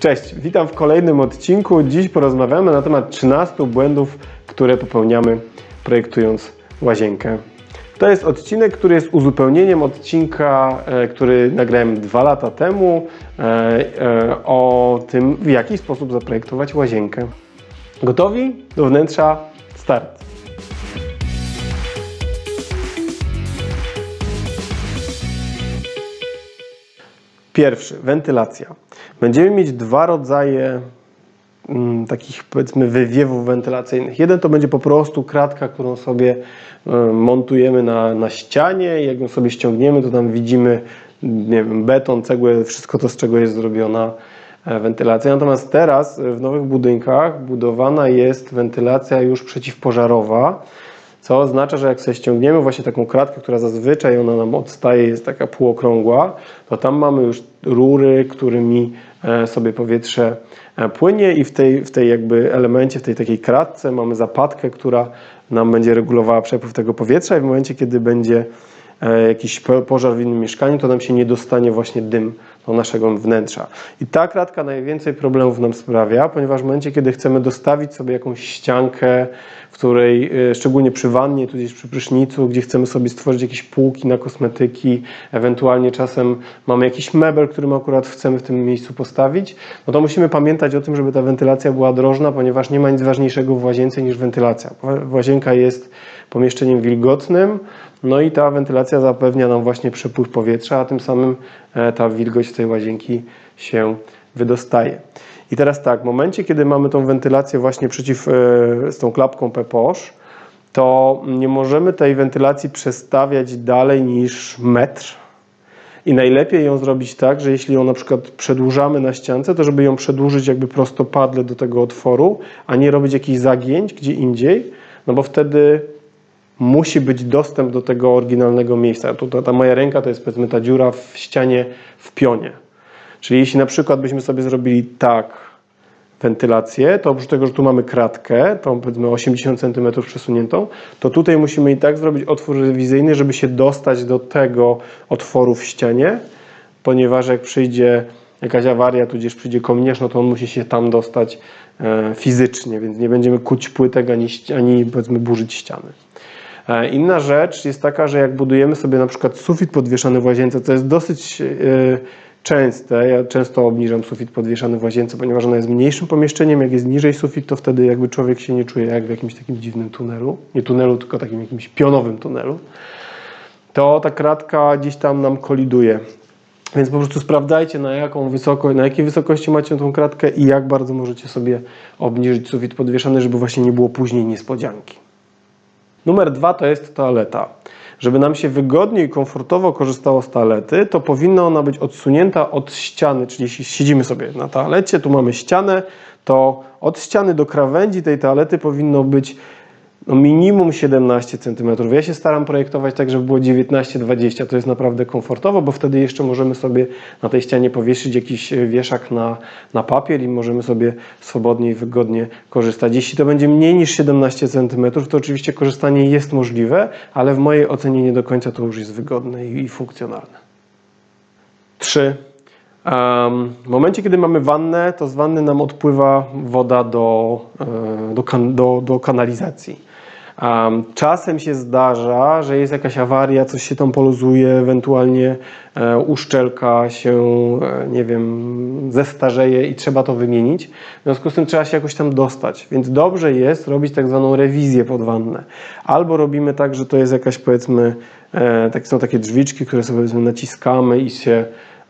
Cześć, witam w kolejnym odcinku. Dziś porozmawiamy na temat 13 błędów, które popełniamy projektując łazienkę. To jest odcinek, który jest uzupełnieniem odcinka, e, który nagrałem dwa lata temu e, e, o tym, w jaki sposób zaprojektować łazienkę. Gotowi? Do wnętrza start. Pierwszy, wentylacja. Będziemy mieć dwa rodzaje mm, takich powiedzmy wywiewów wentylacyjnych. Jeden to będzie po prostu kratka, którą sobie e, montujemy na, na ścianie. Jak ją sobie ściągniemy, to tam widzimy nie wiem, beton, cegłę, wszystko to, z czego jest zrobiona e, wentylacja. Natomiast teraz e, w nowych budynkach budowana jest wentylacja już przeciwpożarowa. Co oznacza, że jak sobie ściągniemy właśnie taką kratkę, która zazwyczaj ona nam odstaje, jest taka półokrągła, to tam mamy już rury, którymi e, sobie powietrze e, płynie i w tej, w tej jakby elemencie, w tej takiej kratce mamy zapadkę, która nam będzie regulowała przepływ tego powietrza i w momencie, kiedy będzie jakiś po- pożar w innym mieszkaniu, to nam się nie dostanie właśnie dym do naszego wnętrza. I ta kratka najwięcej problemów nam sprawia, ponieważ w momencie, kiedy chcemy dostawić sobie jakąś ściankę, w której, e, szczególnie przy wannie, tudzież przy prysznicu, gdzie chcemy sobie stworzyć jakieś półki na kosmetyki, ewentualnie czasem mamy jakiś mebel, który akurat chcemy w tym miejscu postawić, no to musimy pamiętać o tym, żeby ta wentylacja była drożna, ponieważ nie ma nic ważniejszego w łazience niż wentylacja. Łazienka jest pomieszczeniem wilgotnym, no i ta wentylacja zapewnia nam właśnie przepływ powietrza, a tym samym e, ta wilgoć z tej łazienki się wydostaje. I teraz tak, w momencie, kiedy mamy tą wentylację właśnie przeciw, e, z tą klapką PEPOSZ, to nie możemy tej wentylacji przestawiać dalej niż metr. I najlepiej ją zrobić tak, że jeśli ją na przykład przedłużamy na ściance, to żeby ją przedłużyć jakby prostopadle do tego otworu, a nie robić jakichś zagięć gdzie indziej, no bo wtedy musi być dostęp do tego oryginalnego miejsca. Tu ta, moja ręka to jest powiedzmy ta dziura w ścianie w pionie. Czyli jeśli na przykład byśmy sobie zrobili tak wentylację, to oprócz tego, że tu mamy kratkę, tą powiedzmy 80 cm przesuniętą, to tutaj musimy i tak zrobić otwór rewizyjny, żeby się dostać do tego otworu w ścianie, ponieważ jak przyjdzie jakaś awaria, tudzież przyjdzie kominiarz, no to on musi się tam dostać e, fizycznie, więc nie będziemy kuć płytek ani, ani powiedzmy burzyć ściany. E, Inna rzecz jest taka, że jak budujemy sobie na przykład sufit podwieszany w łazience, to jest dosyć e, częste. Ja często obniżam sufit podwieszany w łazience, ponieważ ona jest mniejszym pomieszczeniem. Jak jest niżej sufit, to wtedy jakby człowiek się nie czuje jak w jakimś takim dziwnym tunelu. Nie tunelu, tylko takim jakimś pionowym tunelu. To ta kratka gdzieś tam nam koliduje. Więc po prostu sprawdzajcie na jaką wysoko, na jakiej wysokości macie tą kratkę i jak bardzo możecie sobie obniżyć sufit podwieszany, żeby właśnie nie było później niespodzianki. Numer dwa to jest toaleta. Żeby nam się wygodnie i komfortowo korzystało z toalety, to powinna ona być odsunięta od ściany, czyli jeśli siedzimy sobie na toalecie, tu mamy ścianę, to od ściany do krawędzi tej toalety powinno być no minimum 17 cm. Ja się staram projektować tak, żeby było 19-20. To jest naprawdę komfortowo, bo wtedy jeszcze możemy sobie na tej ścianie powieszyć jakiś e, wieszak na, na papier i możemy sobie swobodnie i wygodnie korzystać. Jeśli to będzie mniej niż 17 cm, to oczywiście korzystanie jest możliwe, ale w mojej ocenie nie do końca to już jest wygodne i, i funkcjonalne. 3. Um, w momencie, kiedy mamy wannę, to z wanny nam odpływa woda do, e, do, do, do kanalizacji. Um, czasem się zdarza, że jest jakaś awaria, coś się tam poluzuje, ewentualnie e, uszczelka się, e, nie wiem, zestarzeje i trzeba to wymienić. W związku z tym trzeba się jakoś tam dostać, więc dobrze jest robić tak zwaną rewizję pod wannę. Albo robimy tak, że to jest jakaś powiedzmy, e, tak, są takie drzwiczki, które sobie powiedzmy naciskamy i się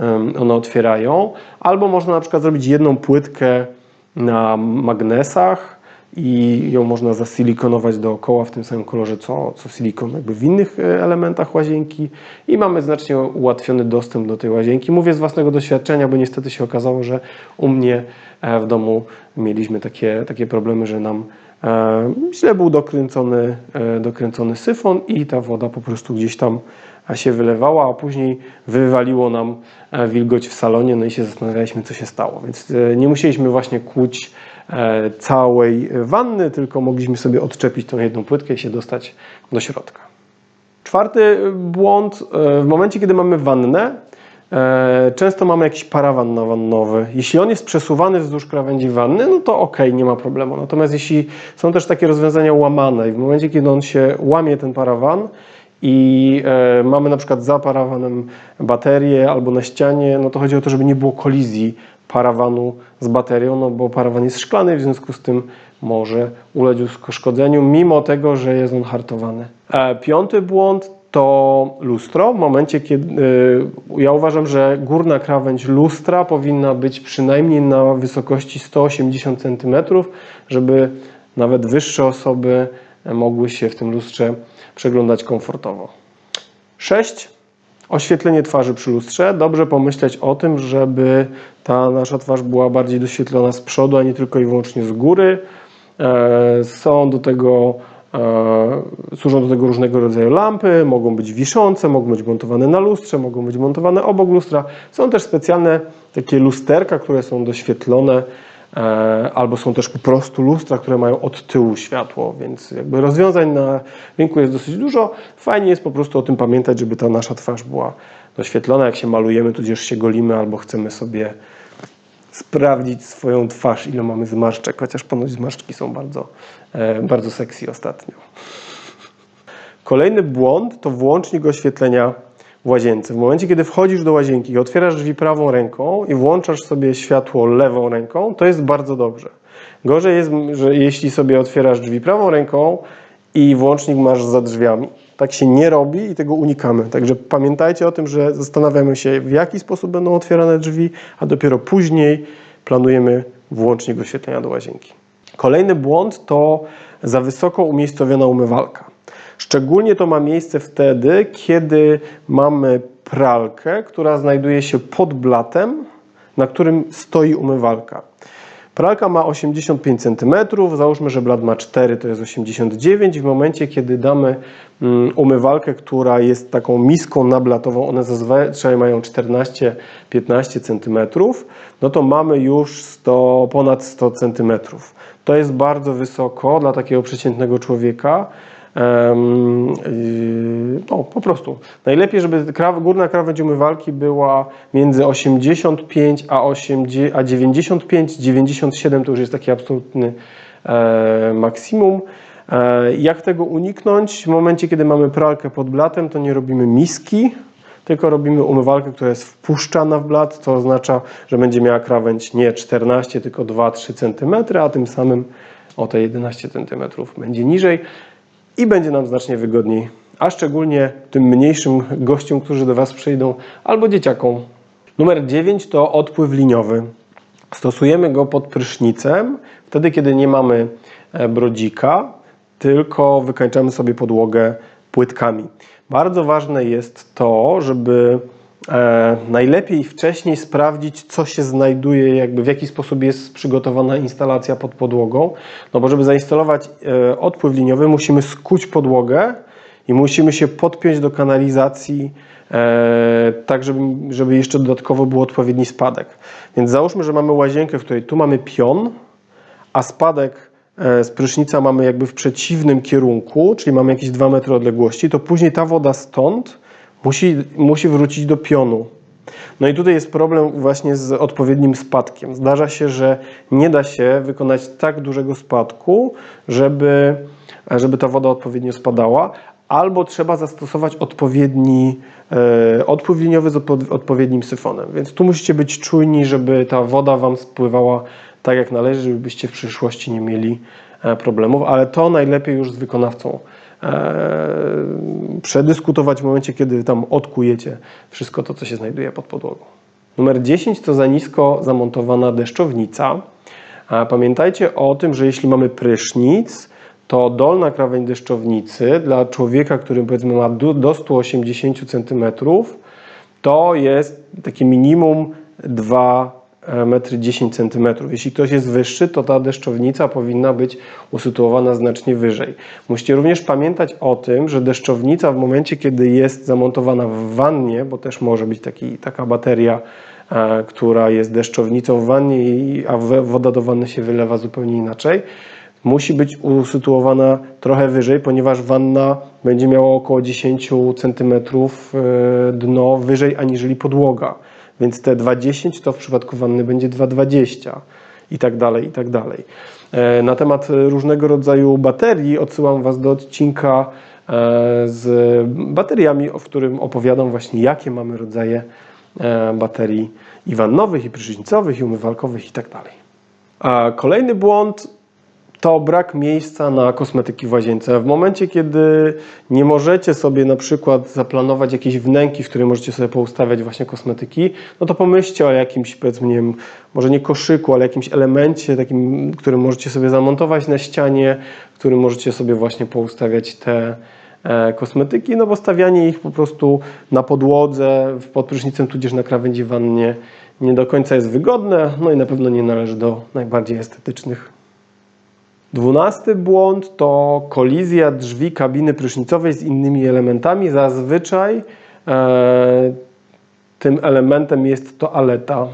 em, one otwierają. Albo można na przykład zrobić jedną płytkę na magnesach i ją można zasilikonować dookoła w tym samym kolorze co, co silikon jakby w innych e, elementach łazienki i mamy znacznie ułatwiony dostęp do tej łazienki. Mówię z własnego doświadczenia, bo niestety się okazało, że u mnie e, w domu mieliśmy takie, takie problemy, że nam e, źle był dokręcony, dokręcony syfon i ta woda po prostu gdzieś tam e, się wylewała, a później wywaliło nam e, wilgoć w salonie, no i się zastanawialiśmy, co się stało. Więc e, nie musieliśmy właśnie kłuć e, całej wanny, tylko mogliśmy sobie odczepić tą jedną płytkę i się dostać do środka. Czwarty błąd, w momencie kiedy mamy wannę, Często mamy jakiś parawan nawannowy. Jeśli on jest przesuwany wzdłuż krawędzi wanny, no to ok, nie ma problemu. Natomiast jeśli są też takie rozwiązania łamane i w momencie, kiedy on się łamie, ten parawan i e, mamy na przykład za parawanem baterię albo na ścianie, no to chodzi o to, żeby nie było kolizji parawanu z baterią, no bo parawan jest szklany, w związku z tym może ulec uszkodzeniu, mimo tego, że jest on hartowany. E, Piąty błąd to lustro. W momencie, kiedy y, ja uważam, że górna krawędź lustra powinna być przynajmniej na wysokości 180 cm, żeby nawet wyższe osoby mogły się w tym lustrze przeglądać komfortowo. 6. Oświetlenie twarzy przy lustrze. Dobrze pomyśleć o tym, żeby ta nasza twarz była bardziej doświetlona z przodu, a nie tylko i wyłącznie z góry. E, Są do tego, e, służą do tego różnego rodzaju lampy, mogą być wiszące, mogą być montowane na lustrze, mogą być montowane obok lustra. Są też specjalne takie lusterka, które są doświetlone, albo są też po prostu lustra, które mają od tyłu światło, więc jakby rozwiązań na rynku jest dosyć dużo. Fajnie jest po prostu o tym pamiętać, żeby ta nasza twarz była doświetlona, jak się malujemy, tudzież się golimy, albo chcemy sobie sprawdzić swoją twarz, ile mamy zmarszczek, chociaż ponoć zmarszczki są bardzo, e, bardzo sexy ostatnio. Kolejny błąd to włącznik oświetlenia w łazience. W momencie, kiedy wchodzisz do łazienki i otwierasz drzwi prawą ręką i włączasz sobie światło lewą ręką, to jest bardzo dobrze. Gorzej jest, że jeśli sobie otwierasz drzwi prawą ręką i włącznik masz za drzwiami. Tak się nie robi i tego unikamy. Także pamiętajcie o tym, że zastanawiamy się, w jaki sposób będą otwierane drzwi, a dopiero później planujemy włącznik oświetlenia do łazienki. Kolejny błąd to za wysoko umiejscowiona umywalka. Szczególnie to ma miejsce wtedy, kiedy mamy pralkę, która znajduje się pod blatem, na którym stoi umywalka. Pralka ma 85 cm, załóżmy, że blat ma 4, to jest 89. W momencie, kiedy damy mm, umywalkę, która jest taką miską nablatową, one zazwyczaj mają 14-15 cm, no to mamy już 100, ponad 100 cm. To jest bardzo wysoko dla takiego przeciętnego człowieka. Yy, no, po prostu. Najlepiej, żeby kraw, górna krawędź umywalki była między 85 a, 80, a 95, 97 to już jest taki absolutny e, maksimum. E, jak tego uniknąć? W momencie, kiedy mamy pralkę pod blatem, to nie robimy miski, tylko robimy umywalkę, która jest wpuszczana w blat, co oznacza, że będzie miała krawędź nie 14, tylko 2-3 cm, a tym samym o te 11 cm będzie niżej i będzie nam znacznie wygodniej, a szczególnie tym mniejszym gościom, którzy do Was przyjdą, albo dzieciakom. Numer 9 to odpływ liniowy. Stosujemy go pod prysznicem, wtedy kiedy nie mamy e, brodzika, tylko wykańczamy sobie podłogę płytkami. Bardzo ważne jest to, żeby e, najlepiej wcześniej sprawdzić, co się znajduje, jakby w jaki sposób jest przygotowana instalacja pod podłogą. No bo żeby zainstalować e, odpływ liniowy, musimy skuć podłogę i musimy się podpiąć do kanalizacji, e, tak żeby, żeby jeszcze dodatkowo był odpowiedni spadek. Więc załóżmy, że mamy łazienkę, w której tu mamy pion, a spadek e, z prysznica mamy jakby w przeciwnym kierunku, czyli mamy jakieś 2 metry odległości, to później ta woda stąd musi, musi wrócić do pionu. No i tutaj jest problem właśnie z odpowiednim spadkiem. Zdarza się, że nie da się wykonać tak dużego spadku, żeby, żeby ta woda odpowiednio spadała, albo trzeba zastosować odpowiedni e, odpływ liniowy z odpo- odpowiednim syfonem. Więc tu musicie być czujni, żeby ta woda Wam spływała tak jak należy, żebyście w przyszłości nie mieli problemów, ale to najlepiej już z wykonawcą e, przedyskutować w momencie, kiedy tam odkujecie wszystko to, co się znajduje pod podłogą. Numer 10 to za nisko zamontowana deszczownica. Pamiętajcie o tym, że jeśli mamy prysznic, to dolna krawędź deszczownicy dla człowieka, który powiedzmy ma do 180 cm, to jest takie minimum 2 metry 10 cm. Jeśli ktoś jest wyższy, to ta deszczownica powinna być usytuowana znacznie wyżej. Musicie również pamiętać o tym, że deszczownica w momencie, kiedy jest zamontowana w wannie, bo też może być taki, taka bateria, e, która jest deszczownicą w wannie, a woda do wanny się wylewa zupełnie inaczej. Musi być usytuowana trochę wyżej, ponieważ wanna będzie miała około 10 cm dno wyżej aniżeli podłoga. Więc te 2,10 to w przypadku wanny będzie 2,20 i tak dalej, i tak dalej. E, Na temat różnego rodzaju baterii odsyłam Was do odcinka e, z bateriami, w którym opowiadam właśnie jakie mamy rodzaje e, baterii i wannowych, i prysznicowych, i umywalkowych i tak dalej. A kolejny błąd to brak miejsca na kosmetyki w łazience. W momencie, kiedy nie możecie sobie na przykład zaplanować jakiejś wnęki, w której możecie sobie poustawiać właśnie kosmetyki, no to pomyślcie o jakimś, powiedzmy, nie wiem, może nie koszyku, ale jakimś elemencie takim, który możecie sobie zamontować na ścianie, w którym możecie sobie właśnie poustawiać te e, kosmetyki, no bo stawianie ich po prostu na podłodze, pod prysznicem, tudzież na krawędzi wannie nie do końca jest wygodne, no i na pewno nie należy do najbardziej estetycznych Dwunasty błąd to kolizja drzwi kabiny prysznicowej z innymi elementami. Zazwyczaj e, tym elementem jest toaleta.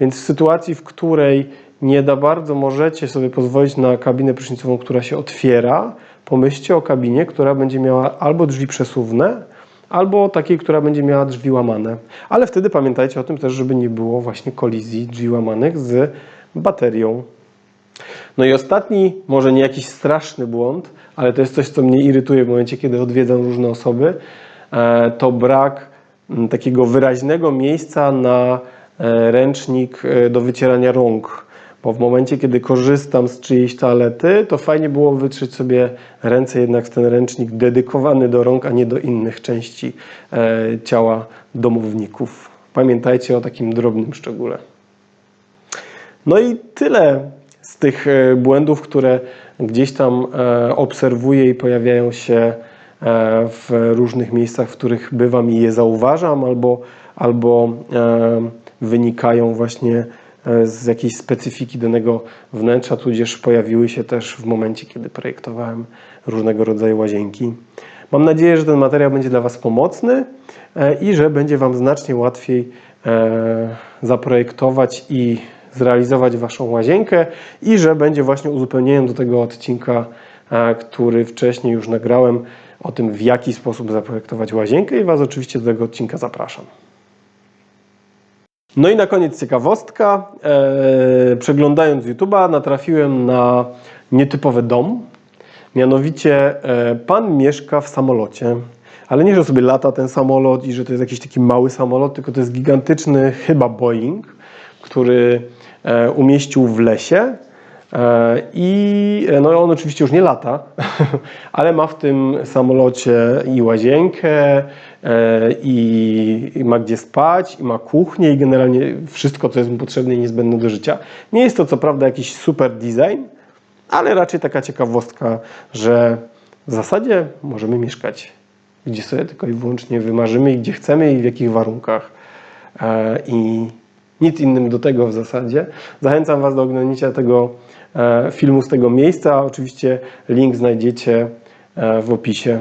Więc w sytuacji, w której nie da bardzo możecie sobie pozwolić na kabinę prysznicową, która się otwiera, pomyślcie o kabinie, która będzie miała albo drzwi przesuwne, albo takiej, która będzie miała drzwi łamane. Ale wtedy pamiętajcie o tym też, żeby nie było właśnie kolizji drzwi łamanych z baterią no i ostatni, może nie jakiś straszny błąd, ale to jest coś, co mnie irytuje w momencie, kiedy odwiedzam różne osoby, e, to brak m, takiego wyraźnego miejsca na e, ręcznik e, do wycierania rąk. Bo w momencie, kiedy korzystam z czyjejś toalety, to fajnie było wytrzeć sobie ręce jednak w ten ręcznik dedykowany do rąk, a nie do innych części ciała domowników. Pamiętajcie o takim drobnym szczególe. No i tyle z tych e, błędów, które gdzieś tam e, obserwuję i pojawiają się e, w różnych miejscach, w których bywam i je zauważam, albo, albo wynikają właśnie z jakiejś specyfiki danego wnętrza, tudzież pojawiły się też w momencie, kiedy projektowałem różnego rodzaju łazienki. Mam nadzieję, że ten materiał będzie dla Was pomocny i że będzie Wam znacznie łatwiej zaprojektować i zrealizować Waszą łazienkę i że będzie właśnie uzupełnieniem do tego odcinka, e, który wcześniej już nagrałem o tym, w jaki sposób zaprojektować łazienkę i Was oczywiście do tego odcinka zapraszam. No i na koniec ciekawostka. E, przeglądając YouTube'a natrafiłem na nietypowy dom. Mianowicie e, pan mieszka w samolocie. Ale nie, że sobie lata ten samolot i że to jest jakiś taki mały samolot, tylko to jest gigantyczny chyba Boeing, który E, umieścił w lesie. E, I no on oczywiście już nie lata, ale ma w tym samolocie i łazienkę, e, i, i, ma gdzie spać, i ma kuchnię, i generalnie wszystko, co jest mu potrzebne i niezbędne do życia. Nie jest to co prawda jakiś super design, ale raczej taka ciekawostka, że w zasadzie możemy mieszkać gdzie sobie tylko i wyłącznie wymarzymy i gdzie chcemy i w jakich warunkach. I nic innym do tego w zasadzie. Zachęcam Was do oglądnięcia tego e, filmu z tego miejsca. Oczywiście link znajdziecie e, w opisie.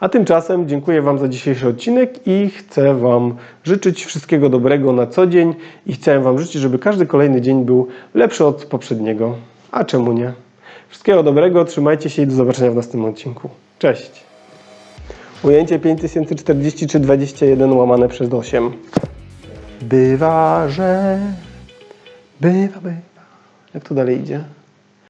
A tymczasem dziękuję Wam za dzisiejszy odcinek i chcę Wam życzyć wszystkiego dobrego na co dzień i chcę Wam życzyć, żeby każdy kolejny dzień był lepszy od poprzedniego. A czemu nie? Wszystkiego dobrego, trzymajcie się i do zobaczenia w następnym odcinku. Cześć! Ujęcie 5043-21 łamane przez 8. Bywa, że. Bywa, bywa. Jak to dalej idzie?